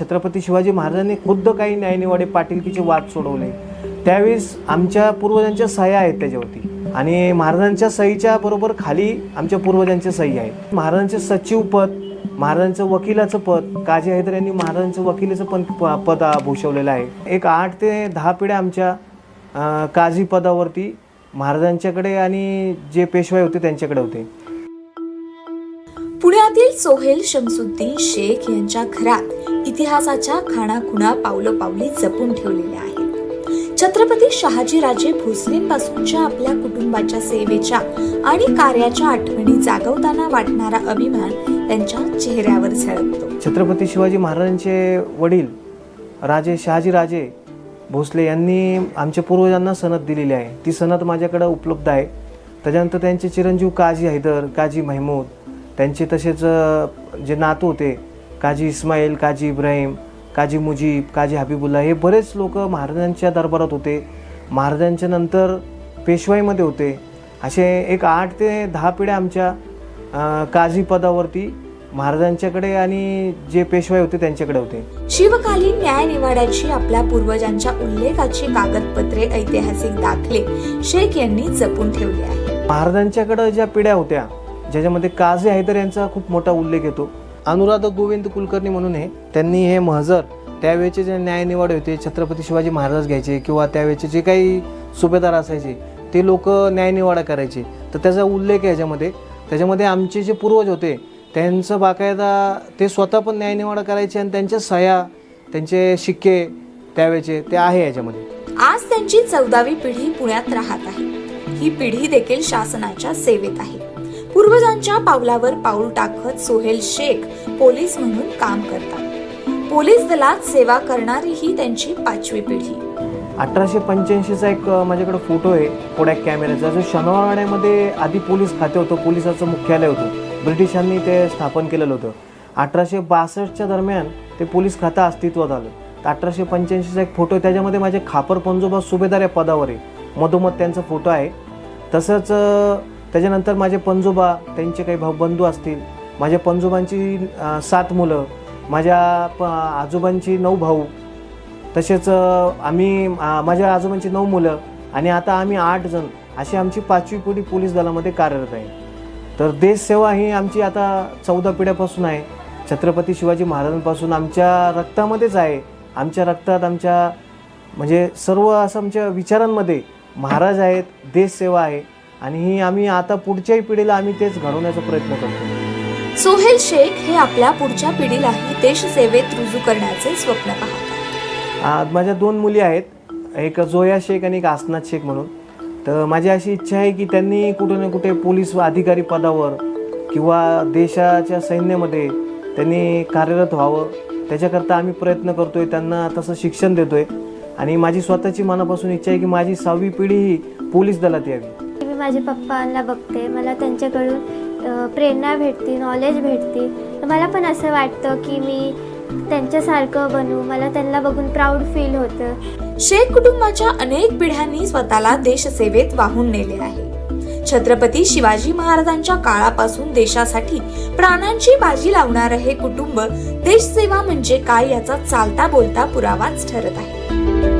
छत्रपती शिवाजी महाराजांनी खुद्द काही न्यायनिवाडे पाटीलकीचे वाद सोडवले. त्यावेळेस आमच्या पूर्वजांच्या सह्या आहेत त्याच्यावरती. आणि महाराजांच्या सहीच्या बरोबर खाली आमच्या पूर्वजांच्या सही आहेत. महाराजांचे सचिव पद महाराजांचं वकिलाचं पद काजी हैदर यांनी महाराजांचं वकिलाचं पण प- पद भूषवलेलं आहे. एक आठ ते दहा पिढ्या आमच्या काजी पदावरती महाराजांच्याकडे आणि जे पेशवाई होते त्यांच्याकडे होते. पुण्यातील सोहेल शमसुद्दीन शेख यांच्या घरात इतिहासाच्या खाणाखुणा पावलं पावली जपून ठेवलेल्या आहेत. छत्रपती शहाजीराजे भोसलेंपासूनच्या आपल्या कुटुंबाच्या सेवेच्या आणि कार्याच्या आठवणी जागवताना वाटणारा अभिमान त्यांच्या चेहऱ्यावर झळकतो. छत्रपती शिवाजी महाराजांचे वडील राजे शहाजीराजे भोसले यांनी आमच्या पूर्वजांना सनद दिलेली आहे. ती सनद माझ्याकडे उपलब्ध आहे. त्याच्यानंतर त्यांचे चिरंजीव काजी हैदर काजी महमूद त्यांचे तसेच जे नातू होते काजी इस्माईल काजी इब्राहिम काजी मुजीब काजी हबीबुल्ला हे बरेच लोक महाराजांच्या दरबारात होते. महाराजांच्या नंतर पेशवाईमध्ये होते. असे एक आठ ते दहा पिढ्या आमच्या काझी पदावरती महाराजांच्याकडे आणि जे पेशवाई होते त्यांच्याकडे होते. शिवकालीन न्यायनिवाड्याची आपल्या पूर्वजांच्या उल्लेखाची कागदपत्रे ऐतिहासिक दाखले शेख यांनी जपून ठेवली आहे महाराजांच्याकडं ज्या पिढ्या होत्या ज्याच्यामध्ये काझी हैदर यांचा खूप मोठा उल्लेख येतो अनुराधा गोविंद कुलकर्णी म्हणून आहे. त्यांनी हे महजर त्यावेळेचे जे न्यायनिवाडे होते छत्रपती शिवाजी महाराज घ्यायचे किंवा त्यावेळेचे जे काही सुभेदार असायचे ते लोक न्यायनिवाडा करायचे. तर त्याचा उल्लेख आहे याच्यामध्ये. त्याच्यामध्ये आमचे जे पूर्वज होते त्यांचं बाकायदा ते स्वतः पण न्यायनिवाडा करायचे आणि त्यांच्या सह्या त्यांचे शिक्के त्यावेळेचे ते आहे याच्यामध्ये. आज त्यांची चौदावी पिढी पुण्यात राहत आहे. ही पिढी देखील शासनाच्या सेवेत आहे. पूर्वजांच्या पावलावर पाऊल टाकत सोहेल शेख पोलीस म्हणून काम करतात. पोलीस दलात सेवा करणारी ही त्यांची पाचवी पिढी. अठराशे पंच्याऐंशीचा एक माझ्याकडे फोटो आहे कोडॅक कॅमेऱ्याचा. जो शनिवारवाड्यामध्ये आधी पोलीस खाते होतं पोलिसाचं मुख्यालय होतं. ब्रिटिशांनी ते स्थापन केलेलं होतं. अठराशे बासष्टच्या दरम्यान ते पोलीस खातं अस्तित्वात आलं. तर अठराशे पंच्याऐंशीचा एक फोटो आहे त्याच्यामध्ये माझे खापर पंजोबा सुभेदार या पदावर आहे. मधोमध त्यांचा फोटो आहे. तसंच त्याच्यानंतर माझे पंजोबा त्यांचे काही भाऊ बंधू असतील माझ्या पंजोबांची सात मुलं माझ्या प आजोबांची नऊ भाऊ तसेच आम्ही माझ्या आजोबांची नऊ मुलं आणि आता आम्ही आठ जण अशी आमची पाचवी पिढी पोलीस दलामध्ये कार्यरत आहे. तर देशसेवा ही आमची आता चौदा पिढ्यापासून आहे. छत्रपती शिवाजी महाराजांपासून आमच्या रक्तामध्येच आहे. आमच्या रक्तात आमच्या म्हणजे सर्व असं आमच्या विचारांमध्ये महाराज आहेत देशसेवा आहे. आणि आम्ही आता पुढच्याही पिढीला आम्ही तेच घडवण्याचा प्रयत्न करतो. सोहेल शेख हे आपल्या पुढच्या पिढीलाही देशसेवेत रुजू करण्याचे स्वप्न पाहतात. माझ्या दोन मुली आहेत. एक जोया शेख आणि एक आसनाथ शेख म्हणून. तर माझी अशी इच्छा आहे की त्यांनी कुठे ना कुठे पोलीस अधिकारी पदावर किंवा देशाच्या सैन्यामध्ये त्यांनी कार्यरत व्हावं. त्याच्याकरता आम्ही प्रयत्न करतोय त्यांना तसं शिक्षण देतोय. आणि माझी स्वतःची मनापासून इच्छा आहे की माझी सहावी पिढी ही पोलीस दलात यावी. मी माझ्या पप्पांना बघते मला त्यांच्याकडून प्रेरणा भेटते नॉलेज भेटते. तर मला पण असं वाटतं की मी त्यांच्यासारखं बनू मला त्यांना बघून प्राऊड फील होतं. शेख कुटुंबाच्या अनेक पिढ्यांनी स्वतःला देशसेवेत वाहून नेले आहे. छत्रपती शिवाजी महाराजांच्या काळापासून देशासाठी प्राणांची बाजी लावणारं हे कुटुंब देशसेवा म्हणजे काय याचा चालता बोलता पुरावाच ठरत आहे.